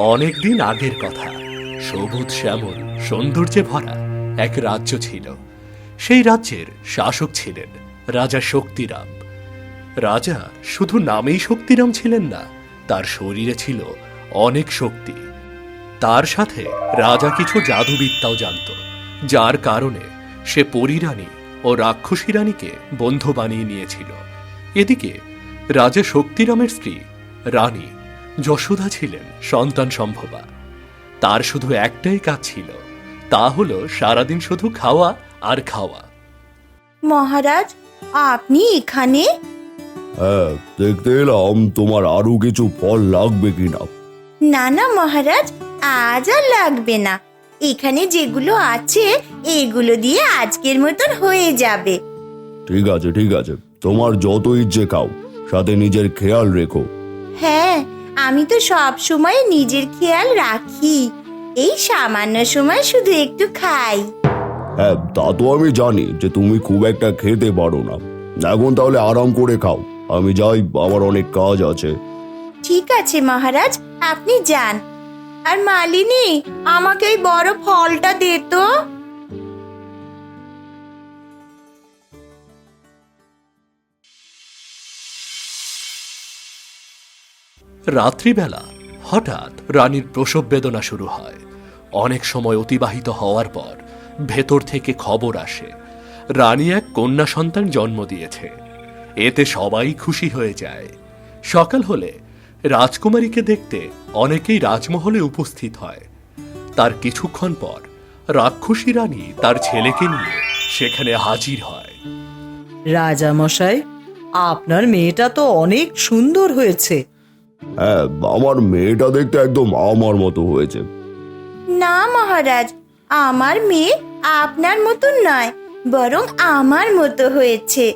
অনেক দিন আগের কথা। সবুজ শ্যামল, সৌন্দর্যে ভরা এক রাজ্য ছিল। সেই রাজ্যের শাসক ছিলেন রাজা শক্তিরাম। রাজা শুধু নামেই শক্তিরাম ছিলেন না, তার শরীরে ছিল অনেক শক্তি। তার সাথে রাজা কিছু জাদুবিদ্যাও জানত, যার কারণে সে পরিরানী ও রাক্ষসী রানীকে বন্ধু বানিয়ে নিয়েছিল। এদিকে রাজা শক্তিরামের স্ত্রী রানী যশোদা ছিলেন সন্তান সম্ভবা। তার শুধু একটাই কাজ ছিল তা হলো সারাদিন শুধু খাওয়া আর খাওয়া। মহারাজ আপনি এখানে? হ্যাঁ দেখতে এলাম তোমার আরও কিছু ফল লাগবে কিনা। না না মহারাজ আজ আর লাগবে না। এখানে যেগুলো আছে এগুলো দিয়ে আজকের মতন হয়ে যাবে। ঠিক আছে ঠিক আছে। তোমার যত ইচ্ছে খাও সাথে নিজের খেয়াল রেখো। হ্যাঁ আমি তো সব সময় নিজের খেয়াল রাখি। এই সামান্য সময় শুধু একটু খাই। হ্যাঁ তা তো আমি জানি যে তুমি খুব একটা খেতে পারো না। এখন তাহলে আরাম করে খাও। আমি যাই আমার অনেক কাজ আছে। ঠিক আছে মহারাজ আপনি যান। আর মালিনী আমাকে এই বড় ফলটা দে তো। রাত্রিবেলা হঠাৎ রানীর প্রসব বেদনা শুরু হয়। অনেক সময় অতিবাহিত হওয়ার পর ভেতর থেকে খবর আসে, রানী এক কন্যা সন্তান জন্ম দিয়েছে। এতে সবাই খুশি হয়ে যায়। সকাল হলে রাজকুমারীকে দেখতে অনেকেই রাজমহলে উপস্থিত হয়। তার কিছুক্ষণ পর রাক্ষসী রানী তার ছেলেকে নিয়ে সেখানে হাজির হয়। রাজামশাই, আপনার মেয়েটা তো অনেক সুন্দর হয়েছে। হ্যাঁ আমার মেয়েটা দেখতে একদম আমার মতো হয়েছে। না মহারাজ আমার মেয়ে আপনার মতন নয় বরং আমার মতো হয়েছে।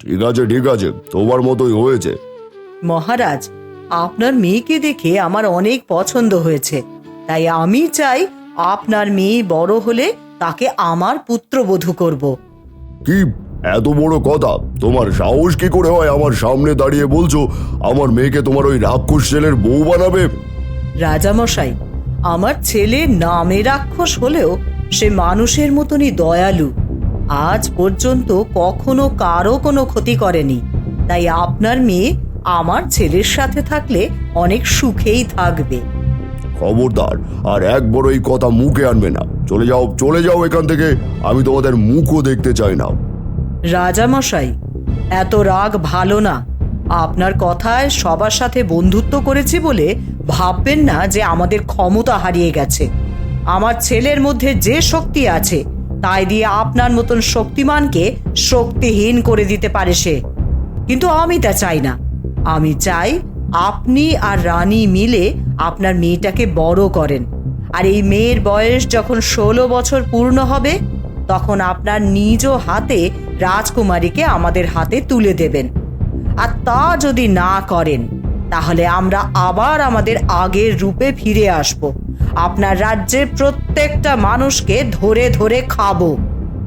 ঠিক আছে ঠিক আছে তোমার মতোই হয়েছে। মহারাজ আপনার মেয়েকে দেখে আমার অনেক পছন্দ হয়েছে। তাই আমি চাই আপনার মেয়ে বড় হলে তাকে আমার পুত্রবধূ করব। কি এত বড় কথা। তোমার সাহস কি করে হয় আমার সামনে দাঁড়িয়ে বলছো? আমার মেয়েকে তোমার ওই রাক্ষস ছেলের বউ বানাবে? রাজামশাই আমার ছেলে নামে রাক্ষস হলেও সে মানুষের মতনই দয়ালু। আজ পর্যন্ত কখনো কারও কোনো ক্ষতি করেনি। তাই আপনার মেয়ে আমার ছেলের সাথে থাকলে অনেক সুখেই থাকবে। খবরদার আর একবার এই কথা মুখে আনবে না। চলে যাও চলে যাও এখান থেকে। আমি তোমাদের মুখও দেখতে চাই না। রাজামশাই, এত রাগ ভালো না। আপনার কথায় সবার সাথে বন্ধুত্ব করেছি বলে ভাববেন না যে আমাদের ক্ষমতা হারিয়ে গেছে। আমার ছেলের মধ্যে যে শক্তি আছে, তাই দিয়ে আপনার মতন শক্তিমানকে শক্তিহীন করে দিতে পারে সে। কিন্তু আমি তা চাই না। আমি চাই আপনি আর রানী মিলে আপনার মেয়েটাকে বড় করেন। আর এই মেয়ের বয়স যখন ষোলো বছর পূর্ণ হবে তখন আপনার নিজ হাতে রাজকুমারীকে আমাদের হাতে তুলে দেবেন। আর তা যদি না করেন, তাহলে আমরা আবার আমাদের আগের রূপে ফিরে আসব। আপনার রাজ্যের প্রত্যেকটা মানুষকে ধরে ধরে খাব।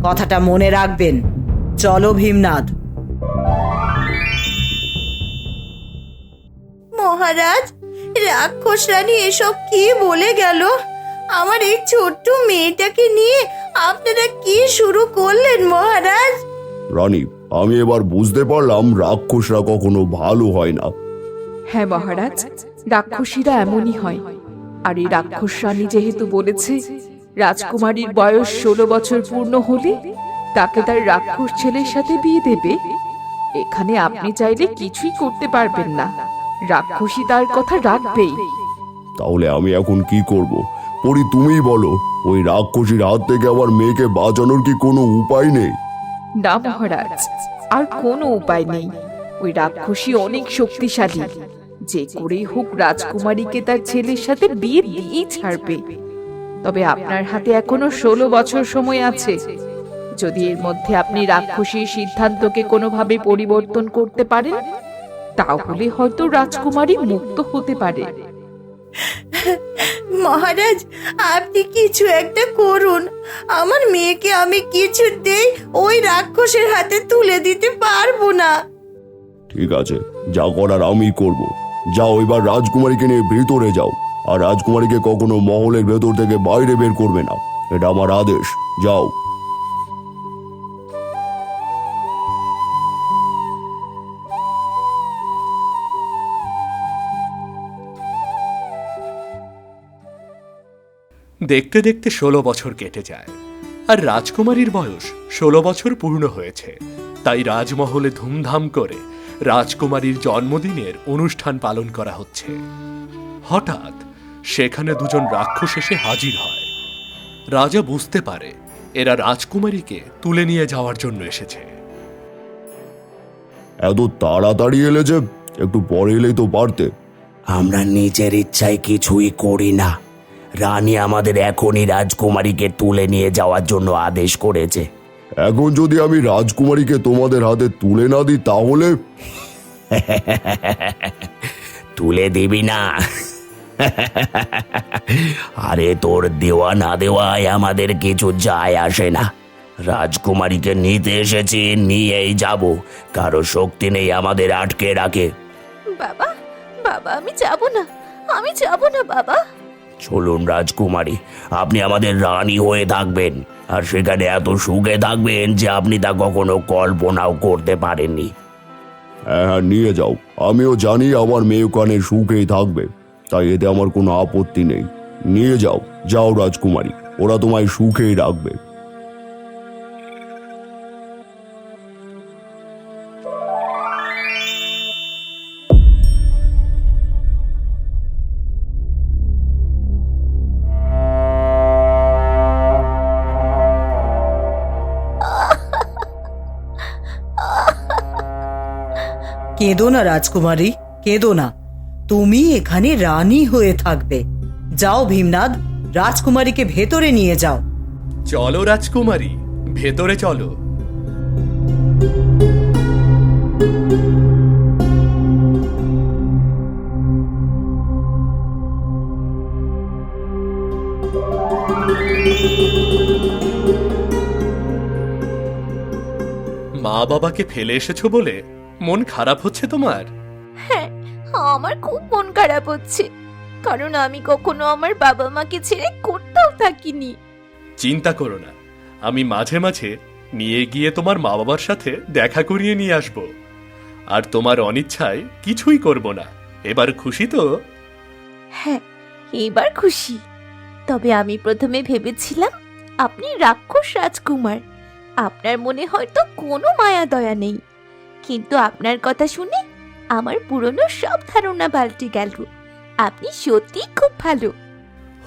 কথাটা মনে রাখবেন। চলো ভীমনাথ। মহারাজ রাক্ষস রানী এসব কি বলে গেল? আমার এই ছোট্ট মেয়েটাকে নিয়ে আপনারা কি শুরু করলেন মহারাজ? রানী আমি এবার বুঝতে পারলাম রাক্ষসরা কখনো ভালো হয় না। হ্যাঁ মহারাজ রাক্ষসীরা এমনই হয়। আর এই রাক্ষস রানী যেহেতু বলেছে রাজকুমারীর বয়স ষোলো বছর পূর্ণ হলে তাকে তার রাক্ষস ছেলের সাথে বিয়ে দেবে। এখানে আপনি চাইলে কিছুই করতে পারবেন না। রাক্ষসী তার কথা রাখবেই। তাহলে আমি এখন কি করব? পরি তুমিই বলো, ওই রাক্ষসীর হাত থেকে আমার মেয়েকে বাঁচানোর কি কোনো উপায় নেই? না মহারাজ, আর কোনো উপায় নেই। ওই রাক্ষসী অনেক শক্তিশালী। যে করেই হোক রাজকুমারীকে তার ছেলের সাথে বিয়ে দিয়েই ছাড়বে। তবে আপনার হাতে এখনও ষোলো বছর সময় আছে। যদি এর মধ্যে আপনি রাক্ষসীর সিদ্ধান্তকে কোনোভাবে পরিবর্তন করতে পারেন, তাহলে হয়তো রাজকুমারী মুক্ত হতে পারে। মহারাজ, আপনি কিছু একটা করুন। আমার মেয়েকে আমি কিছুতেই ওই রাক্ষসের হাতে তুলে দিতে পারব না। ঠিক আছে, যা করার আমি করব। যাও এবার রাজকুমারীকে নিয়ে ভিতরে যাও। আর রাজকুমারীকে কখনো মহলের ভেতর থেকে বাইরে বের করবে না। এটা আমার আদেশ। যাও। দেখতে দেখতে ষোলো বছর কেটে যায়। আর রাজকুমারীর বয়স ষোলো বছর পূর্ণ হয়েছে। তাই রাজমহলে ধুমধাম করে রাজকুমারীর জন্মদিনের অনুষ্ঠান পালন করা হচ্ছে। হঠাৎ সেখানে দুজন রাক্ষস এসে হাজির হয়। রাজা বুঝতে পারে এরা রাজকুমারীকে তুলে নিয়ে যাওয়ার জন্য এসেছে। এত তাড়াতাড়ি এলে যে একটু পরে এলেই তো পারতে। আমরা নিজের ইচ্ছায় কিছুই করি না। রানী আমাদের এখনই রাজকুমারীকে তুলে নিয়ে যাওয়ার জন্য আদেশ করেছে। এখন যদি আমি রাজকুমারীকে তোমাদের হাতে তুলে না দিই তাহলে? তুলে দিবি না। আরে তোর দেওয়া না দেওয়ায় আমাদের কিছু যায় আসে না। রাজকুমারীকে নিতে এসেছি নিয়েই যাব। কারও শক্তি নেই আমাদের আটকে রাখে। বাবা বাবা আমি যাব না। আমি যাব না বাবা। চলুন রাজকুমারী, আপনি আমাদের রানী হয়ে থাকবেন। আর সেখানে এত সুখে থাকবেন যে আপনি তা কখনো কল্পনাও করতে পারেননি। হ্যাঁ হ্যাঁ নিয়ে যাও। আমিও জানি আমার মেয়ে ওখানে সুখেই থাকবে, তাই এতে আমার কোনো আপত্তি নেই। নিয়ে যাও যাও রাজকুমারী, ওরা তোমায় সুখেই রাখবে। কেঁদো না, রাজকুমারী, কেঁদো না। তুমি এখানে রানী হয়ে থাকবে। যাও ভীমনাথ, রাজকুমারীকে ভেতরে নিয়ে যাও। চলো রাজকুমারী, ভেতরে চলো। মা বাবাকে ফেলে এসেছ বলে মন খারাপ হচ্ছে তোমার? হ্যাঁ আমার খুব মন খারাপ হচ্ছে। কারণ আমি কখনো আমার বাবা মাকে ছেড়ে কোথাও থাকিনি। চিন্তা করো না আমি মাঝে মাঝে নিয়ে গিয়ে তোমার মা বাবার সাথে দেখা করিয়ে নিয়ে আসব। আর তোমার অনিচ্ছায় কিছুই করব না। এবার খুশি তো? হ্যাঁ এবার খুশি। তবে আমি প্রথমে ভেবেছিলাম আপনি রাক্ষস রাজকুমার। আপনার মনে হয়তো কোনো মায়া দয়া নেই। কিন্তু আপনার কথা শুনে আমার পুরনো সব ধারণা পাল্টে গেল। আপনি সত্যি খুব ভালো।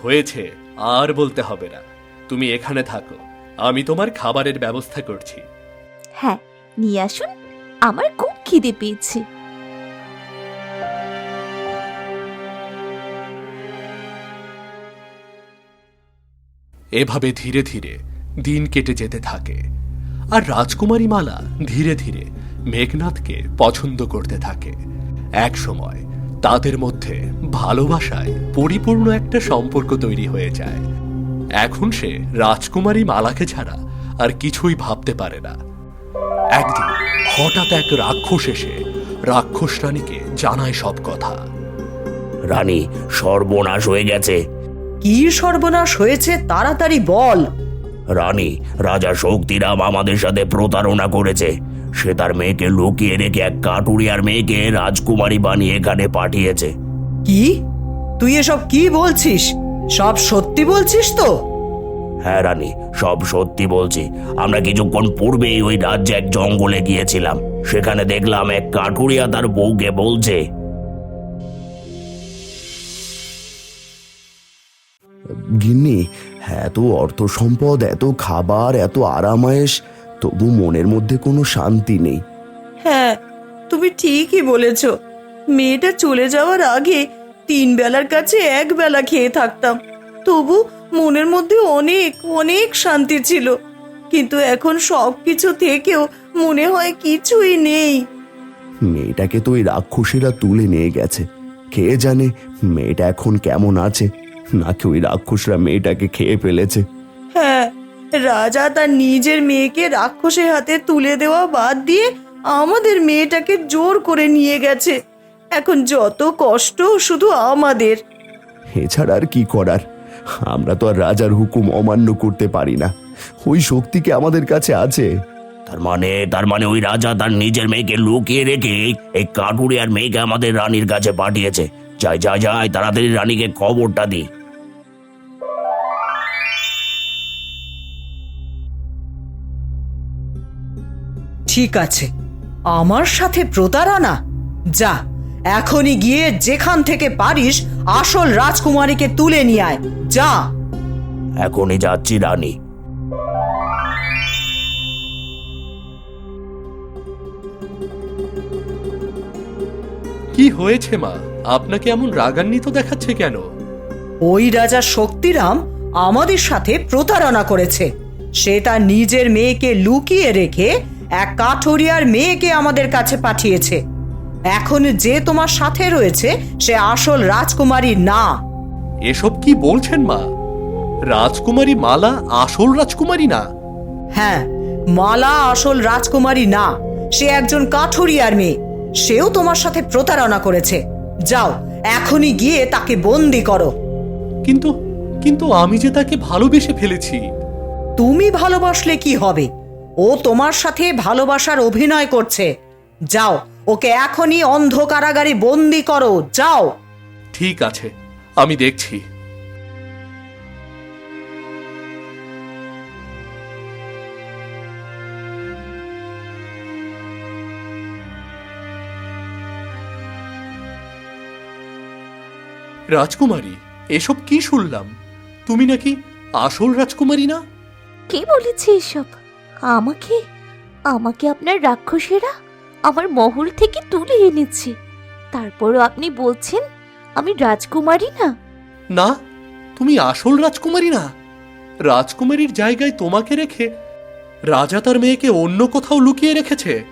হয়েছে আর বলতে হবে না। তুমি এখানে থাকো আমি তোমার খাবারের ব্যবস্থা করছি। হ্যাঁ নিয়ে আসুন আমার খুব খিদে পেয়েছে। এভাবে ধীরে ধীরে দিন কেটে যেতে থাকে আর রাজকুমারী মালা ধীরে ধীরে মেঘনাথকে পছন্দ করতে থাকে। এক সময় তাদের মধ্যে ভালোবাসায় পরিপূর্ণ একটা সম্পর্ক তৈরি হয়ে যায়। এখন সে রাজকুমারী মালাকে ছাড়া আর কিছুই ভাবতে পারে না। একদিন হঠাৎ এক রাক্ষস এসে রাক্ষস রানীকে জানায় সব কথা। রানী সর্বনাশ হয়ে গেছে। কি সর্বনাশ হয়েছে তাড়াতাড়ি বল। রানী রাজা শক্তিরাম আমাদের সাথে প্রতারণা করেছে। সে তার মেয়েকে লুকিয়ে রেখে এক কাটুরিয়ার মেয়েকে রাজকুমারী বানিয়ে এখানে পাঠিয়েছে। কি? তুই এসব কি বলছিস? সব সত্যি বলছিস তো? হ্যাঁ রানী সব সত্যি বলছি। আমরা কিছুক্ষণ পূর্বেই ওই রাজ্যে এক জঙ্গলে গিয়েছিলাম। সেখানে দেখলাম এক কাঠুরিয়া তার বউকে বলছে গিন্নি এত অর্থ সম্পদ এত খাবার এত আরামায়েশ তবু মনের মধ্যে কোনো শান্তি নেই। হ্যাঁ তুমি ঠিকই বলেছ। মেয়েটা চলে যাওয়ার আগে তিন বেলার কাছে এক বেলা খেয়ে থাকতাম। তবু মনের মধ্যে অনেক অনেক শান্তি ছিল। কিন্তু এখন সব কিছু থেকেও মনে হয় কিছুই নেই। মেয়েটাকে তো ওই রাক্ষসীরা তুলে নিয়ে গেছে। খেয়ে জানে মেয়েটা এখন কেমন আছে? নাকি ওই রাক্ষসরা মেয়েটাকে খেয়ে ফেলেছে? হ্যাঁ রাজা তার নিজের মেয়েকে রাক্ষসের হাতে তুলে দেওয়া বাদ দিয়ে আমাদের মেয়েটাকে জোর করে নিয়ে গেছে। এখন যত কষ্ট শুধু আমাদের। এছাড়া আর কি করার? আমরা তো আর রাজার হুকুম অমান্য করতে পারি না। ওই শক্তি কি আমাদের কাছে আছে? তার মানে তার মানে ওই রাজা তার নিজের মেয়েকে লুকিয়ে রেখে এই কাঠুরিয়ার মেয়েকে আমাদের রানীর কাছে পাঠিয়েছে। যাই যাই যাই তাড়াতাড়ি রানীকে খবরটা দি ঠিক আছে। আমার সাথে প্রতারণা? যা এখনই গিয়ে যেখান থেকে পারিস আসল রাজকুমারীকে তুলে নিয়ে আয়। যা। এখনই যাচ্ছি রানী। কি হয়েছে মা? আপনাকে এমন রাগান্বিত দেখাচ্ছে কেন? ওই রাজা শক্তিরাম আমাদের সাথে প্রতারণা করেছে। সে তার নিজের মেয়েকে লুকিয়ে রেখে এক কাঠুরিয়ার মেয়েকে আমাদের কাছে পাঠিয়েছে। এখন যে তোমার সাথে রয়েছে সে আসল রাজকুমারী না। এসব কি বলছেন মা? রাজকুমারী মালা আসল রাজকুমারী না? হ্যাঁ মালা আসল রাজকুমারী না। সে একজন কাঠুরিয়ার মেয়ে। সেও তোমার সাথে প্রতারণা করেছে। যাও এখনই গিয়ে তাকে বন্দি করো। কিন্তু কিন্তু আমি যে তাকে ভালোবেসে ফেলেছি। তুমি ভালোবাসলে কি হবে? ও তোমার সাথে ভালোবাসার অভিনয় করছে। যাও ওকে এখনই অন্ধ কারাগারে বন্দি করো যাও। ঠিক আছে আমি দেখছি। রাজকুমারী এসব কি শুনলাম? তুমি নাকি আসল রাজকুমারী না? কি বলেছি এসব? আমাকে? আমাকে আপনার রাক্ষসেরা? আমার মহল থেকে তুলে এনেছে। তারপরও আপনি বলছেন আমি রাজকুমারী না। না তুমি আসল রাজকুমারী না। রাজকুমারীর জায়গায় তোমাকে রেখে রাজা তার মেয়েকে অন্য কোথাও লুকিয়ে রেখেছে।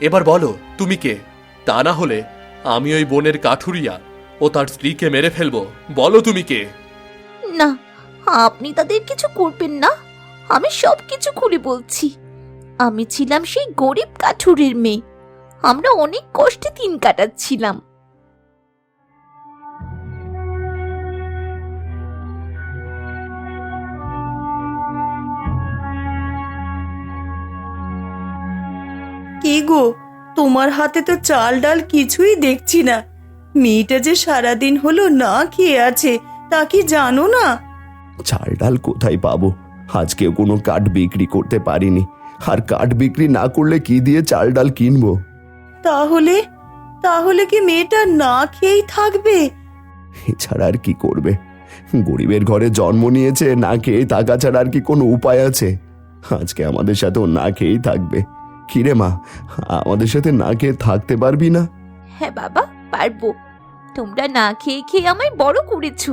এবার বলো তুমি কে? তা না হলে আমি ওই বোনের কাঠুরিয়া ও তার স্ত্রীকে মেরে ফেলব। বলো তুমি কে? না আপনি তাদের কিছু করবেন না। আমি সব কিছু খুলে বলছি। আমি ছিলাম সেই গরিব কাঠুরের মেয়ে। আমরা অনেক কষ্টে দিন কাটাচ্ছিলাম। কি গো? তোমার হাতে তো চাল ডাল কিছুই দেখছি না। মেয়েটা যে সারাদিন হলো না খেয়ে আছে তা কি জানো না? চাল ডাল কোথায় পাবো? আজকেও কোনো কাঠ বিক্রি করতে পারিনি। আর কাঠ বিক্রি না করলে কি দিয়ে চাল ডাল কিনবো? তাহলে? তাহলে কি মেয়েটা না খেয়েই থাকবে? এছাড়া আর কি করবে? গরিবের ঘরে জন্ম নিয়েছে না খেয়ে থাকা ছাড়া আর কি কোনো উপায় আছে? আজকে আমাদের সাথে ও না খেয়েই থাকবে। কিরে মা আমাদের সাথে না খেয়ে থাকতে পারবি না? হ্যাঁ বাবা পারব। তোমরা না খেয়ে খেয়ে আমায় বড় করেছ।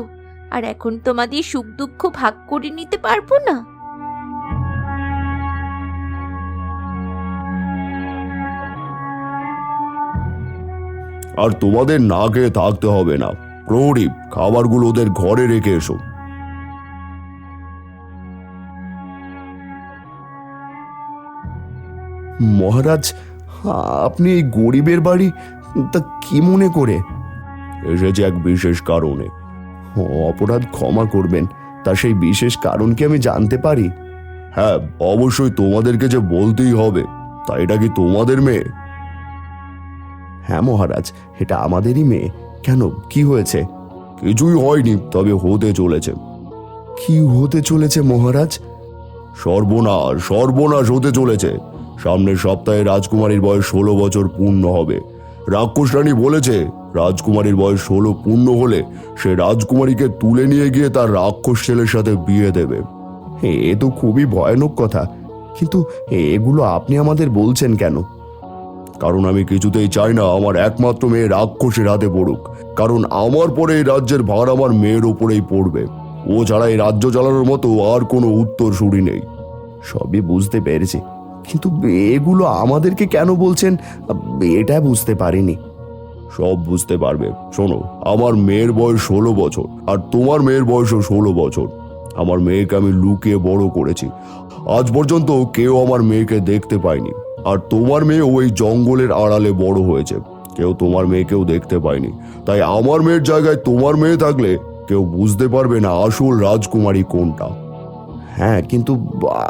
আর এখন তোমাদের সুখ দুঃখ ভাগ করে নিতে পারব না? আর তোমাদের না খেয়ে থাকতে হবে না। প্রদীপ খাবারগুলো ওদের ঘরে রেখে এসো। মহারাজ, আপনি এই গরিবের বাড়ি? তা কি মনে করে? এসেছে এক বিশেষ কারণে। অপরাধ ক্ষমা করবেন, তা সেই বিশেষ কারণ কি আমি জানতে পারি? হ্যাঁ অবশ্যই তোমাদেরকে যে বলতেই হবে, তা এটা কি তোমাদের মেয়ে? হ্যাঁ মহারাজ, এটা আমাদেরই মেয়ে। কেন, কি হয়েছে? কিছুই হয়নি, তবে হতে চলেছে। কি হতে চলেছে মহারাজ? সর্বনাশ সর্বনাশ হতে চলেছে। সামনের সপ্তাহে রাজকুমারীর বয়স ষোলো বছর পূর্ণ হবে। রাক্ষস রানী বলেছে, রাজকুমারীর বয়স ষোলো পূর্ণ হলে সে রাজকুমারীকে তুলে নিয়ে গিয়ে তার রাক্ষস ছেলের সাথে বিয়ে দেবে। এ তো খুবই ভয়ানক কথা। কিন্তু এগুলো আপনি আমাদের বলছেন কেন? কারণ আমি কিছুতেই চাই না আমার একমাত্র মেয়ে রাক্ষসের হাতে পড়ুক। কারণ আমার পরে এই রাজ্যের ভার আমার মেয়ের ওপরেই পড়বে। ও ছাড়া এই রাজ্য চালানোর মতো আর কোনো উত্তর সুরি নেই। সবই বুঝতে পেরেছি। কিন্তু এগুলো আমাদেরকে কেন বলছেন? এটা বুঝতে পারিনি। সব বুঝতে পারবে। শোনো, আমার মেয়ের বয়স ষোলো বছর, আর তোমার মেয়ের বয়সও ষোলো বছর। আমার মেয়েকে আমি লুকিয়ে বড় করেছি। আজ পর্যন্ত কেউ আমার মেয়েকে দেখতে পায়নি। আর তোমার মেয়ে ওই জঙ্গলের আড়ালে বড় হয়েছে। কেউ তোমার মেয়েকেও দেখতে পায়নি। তাই আমার মেয়ের জায়গায় তোমার মেয়ে থাকলে কেউ বুঝতে পারবে না আসল রাজকুমারী কোনটা। হ্যাঁ কিন্তু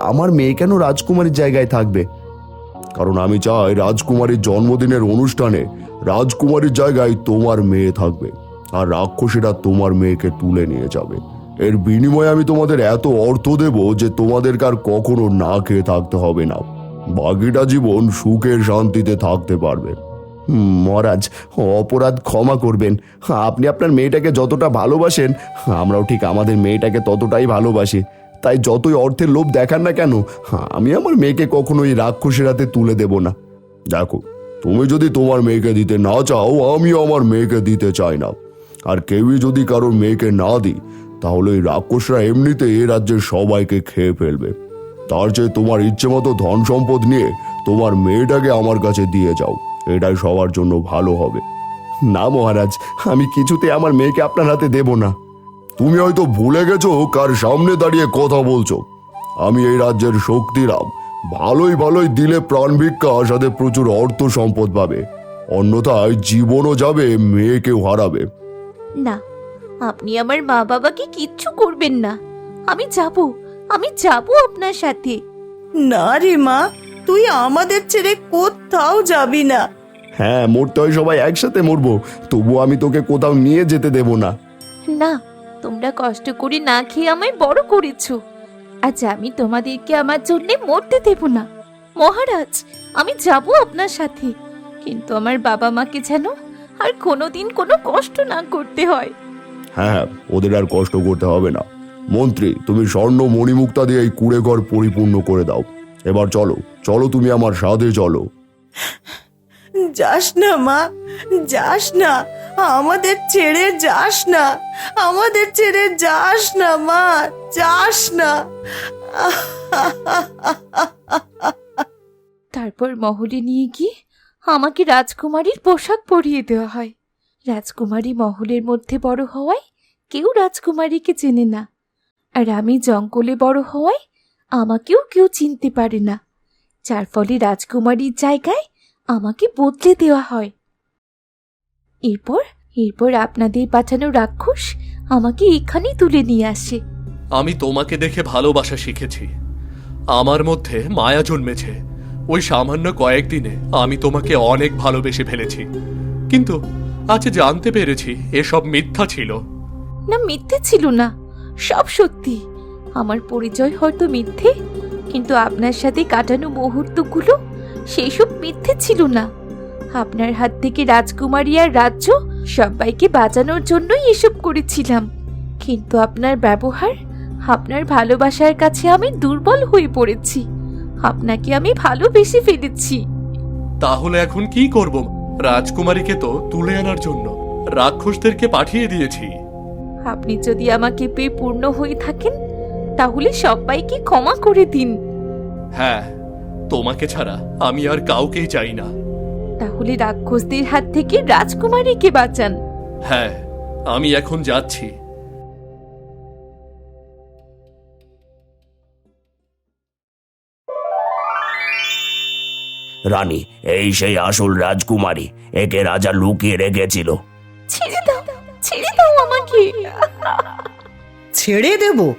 আমার মেয়ে কেন রাজকুমারীর জায়গায় থাকবে? কারণ আমি চাই রাজকুমারীর জন্মদিনের অনুষ্ঠানে রাজকুমারীর জায়গায় তোমার মেয়ে থাকবে আর রাক্ষসীরা তোমার মেয়েকে তুলে নিয়ে যাবে। এর বিনিময়ে আমি তোমাদের এত অর্থ দেব যে তোমাদেরকে আর কখনো না খেয়ে থাকতে হবে না। বাকিটা জীবন সুখের শান্তিতে থাকতে পারবে। মহারাজ, অপরাধ ক্ষমা করবেন। আপনি আপনার মেয়েটাকে যতটা ভালোবাসেন, আমরাও ঠিক আমাদের মেয়েটাকে ততটাই ভালোবাসি। তাই যতই অর্থের লোভ দেখান না কেন, আমি আমার মেয়েকে কখনোই রাক্ষসের হাতে তুলে দেব না। দেখো, তুমি যদি তোমার মেয়েকে দিতে না চাও, আমিও আমার মেয়েকে দিতে চাই না। আর কেউই যদি কারোর মেয়েকে না দিই, তাহলে এই রাক্ষসরা এমনিতে এ রাজ্যের সবাইকে খেয়ে ফেলবে। তার চেয়ে তোমার ইচ্ছে মতো ধন সম্পদ নিয়ে তোমার মেয়েটাকে আমার কাছে দিয়ে যাও। এটাই সবার জন্য ভালো হবে। না মহারাজ, আমি কিছুতে আমার মেয়েকে আপনার হাতে দেব না। তুমি হয়তো ভুলে গেছো কার সামনে দাঁড়িয়ে কথা বলছো। আমি এই রাজ্যের শক্তিরাম। ভালোই ভালোই দিলে প্রাণ ভিক্ষা সাথে প্রচুর অর্থ সম্পদ পাবে। অন্যথায় জীবনও যাবে মেয়েকেও হারাবে। না আপনি আমার মা বাবাকে কিচ্ছু করবেন না। আমি যাব আমি যাব আপনার সাথে। না রে মা তুই আমাদের ছেড়ে কোথাও যাবি না। হ্যাঁ মরতে হয় সবাই একসাথে মরবো। তবু আমি তোকে কোথাও নিয়ে যেতে দেব না। না তোমরা কষ্ট করে না খেয়ে আমায় বড় করেছ। আজ আমি তোমাদেরকে আমার জন্য মরতে দেব না। মহারাজ আমি যাব আপনার সাথে। কিন্তু আমার বাবা মাকে যেন আর কোনোদিন কোনো কষ্ট না করতে হয়। হ্যাঁ ওদের আর কষ্ট করতে হবে না। মন্ত্রী তুমি স্বর্ণ মণিমুক্তা দিয়ে এই কুড়ে ঘর পরিপূর্ণ করে দাও। এবার চলো চলো তুমি আমার সাথে চলো। যাস না মা যাস না। আমাদের ছেড়ে যাস না, আমাদের ছেড়ে যাস না, মা, যাস না। তারপর মহলে নিয়ে গিয়ে আমাকে রাজকুমারীর পোশাক পরিয়ে দেওয়া হয়। রাজকুমারী মহলের মধ্যে বড় হওয়ায় কেউ রাজকুমারীকে চেনে না। আর আমি জঙ্গলে বড় হওয়ায় আমাকেও কেউ চিনতে পারে না। যার ফলে রাজকুমারীর জায়গায় আমাকে বদলে দেওয়া হয়। এরপর এরপর আপনাদের পাঠানো রাক্ষস আমাকে এখানেই তুলে নিয়ে আসে। আমি তোমাকে দেখে ভালোবাসা শিখেছি। আমার মধ্যে মায়া জন্মেছে। ওই সামান্য কয়েকদিনে আমি তোমাকে অনেক ভালোবেসে ফেলেছি। কিন্তু আজ জানতে পেরেছি এসব মিথ্যা ছিল। না মিথ্যে ছিল না। সব সত্যি। আমার পরিচয় হয়তো মিথ্যে কিন্তু আপনার সাথে কাটানো মুহূর্তগুলো সেই সব মিথ্যে ছিল না। আপনার হাত থেকে রাজকুমারী আর রাজ্য সবাইকে বাঁচানোর জন্যই এসব করেছিলাম। কিন্তু আপনার ব্যবহার আপনার ভালোবাসার কাছে আমি দুর্বল হয়ে পড়েছি। আপনাকে আমি ভালোবেসে ফেলেছি। তাহলে এখন কি করব? রাজকুমারীকে তো তুলে আনার জন্য রাক্ষসদেরকে পাঠিয়ে দিয়েছি। আপনি যদি আমাকে পেয়ে পূর্ণ হয়ে থাকেন তাহলে সবাইকে ক্ষমা করে দিন। হ্যাঁ তোমাকে ছাড়া আমি আর কাউকেই চাই না। তাহলে রাক্ষসদের হাত থেকে রাজকুমারীকে বাঁচান। হ্যাঁ আমি এখন যাচ্ছি। রানী এই সেই আসল রাজকুমারী একে রাজা লুকিয়ে রেখেছিল। ছেড়ে দাও ছেড়ে দাও আমাকে। ছেড়ে দেব?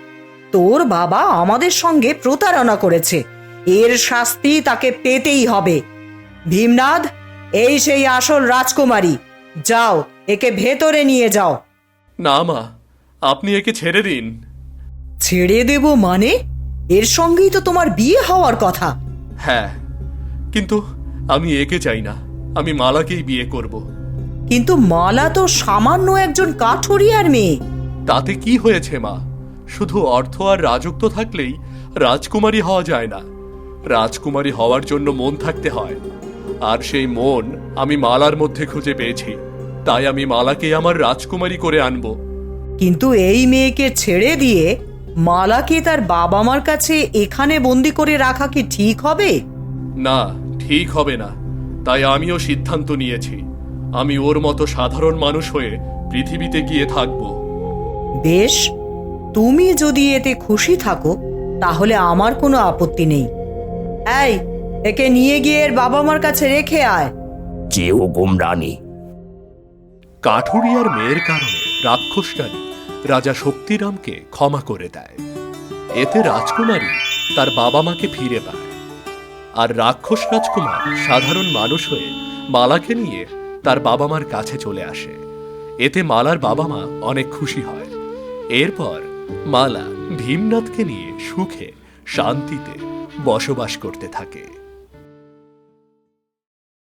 তোর বাবা আমাদের সঙ্গে প্রতারণা করেছে। এর শাস্তি তাকে পেতেই হবে। ভীমনাথ এই সেই আসল রাজকুমারী। যাও একে ভেতরে নিয়ে যাও। না মা আপনি একে ছেড়ে দিন। ছেড়ে দেব মানে? এর সঙ্গেই তো তোমার বিয়ে হওয়ার কথা। হ্যাঁ কিন্তু আমি একে চাই না। আমি মালাকেই বিয়ে করব। কিন্তু মালা তো সামান্য একজন কাঠুরিয়ার মেয়ে। তাতে কি হয়েছে মা? শুধু অর্থ আর রাজত্ব থাকলেই রাজকুমারী হওয়া যায় না। রাজকুমারী হওয়ার জন্য মন থাকতে হয়। আর সেই মন আমি মালার মধ্যে খুঁজে পেয়েছি। তাই আমি মালাকে আমার রাজকুমারী করে আনব। কিন্তু এই মেয়েকে ছেড়ে দিয়ে মালাকে তার বাবা মার কাছে এখানে বন্দি করে রাখা কি ঠিক হবে? না ঠিক হবে না। তাই আমিও সিদ্ধান্ত নিয়েছি। আমি ওর মতো সাধারণ মানুষ হয়ে পৃথিবীতে গিয়ে থাকব। বেশ তুমি যদি এতে খুশি থাকো তাহলে আমার কোনো আপত্তি নেই। এই একে নিয়ে গিয়ে এর বাবা মার কাছে রেখে আয়। যে হুকুম রানী কাঠুরিয়ার মেয়ের কারণে রাক্ষস রানী রাজা শক্তিরামকে ক্ষমা করে দেয়। এতে রাজকুমারী তার বাবা মাকে ফিরে পায়। আর রাক্ষস রাজকুমার সাধারণ মানুষ হয়ে মালাকে নিয়ে তার বাবা মার কাছে চলে আসে। এতে মালার বাবা মা অনেক খুশি হয়। এরপর মালা ভীমনাথকে নিয়ে সুখে শান্তিতে বসবাস করতে থাকে।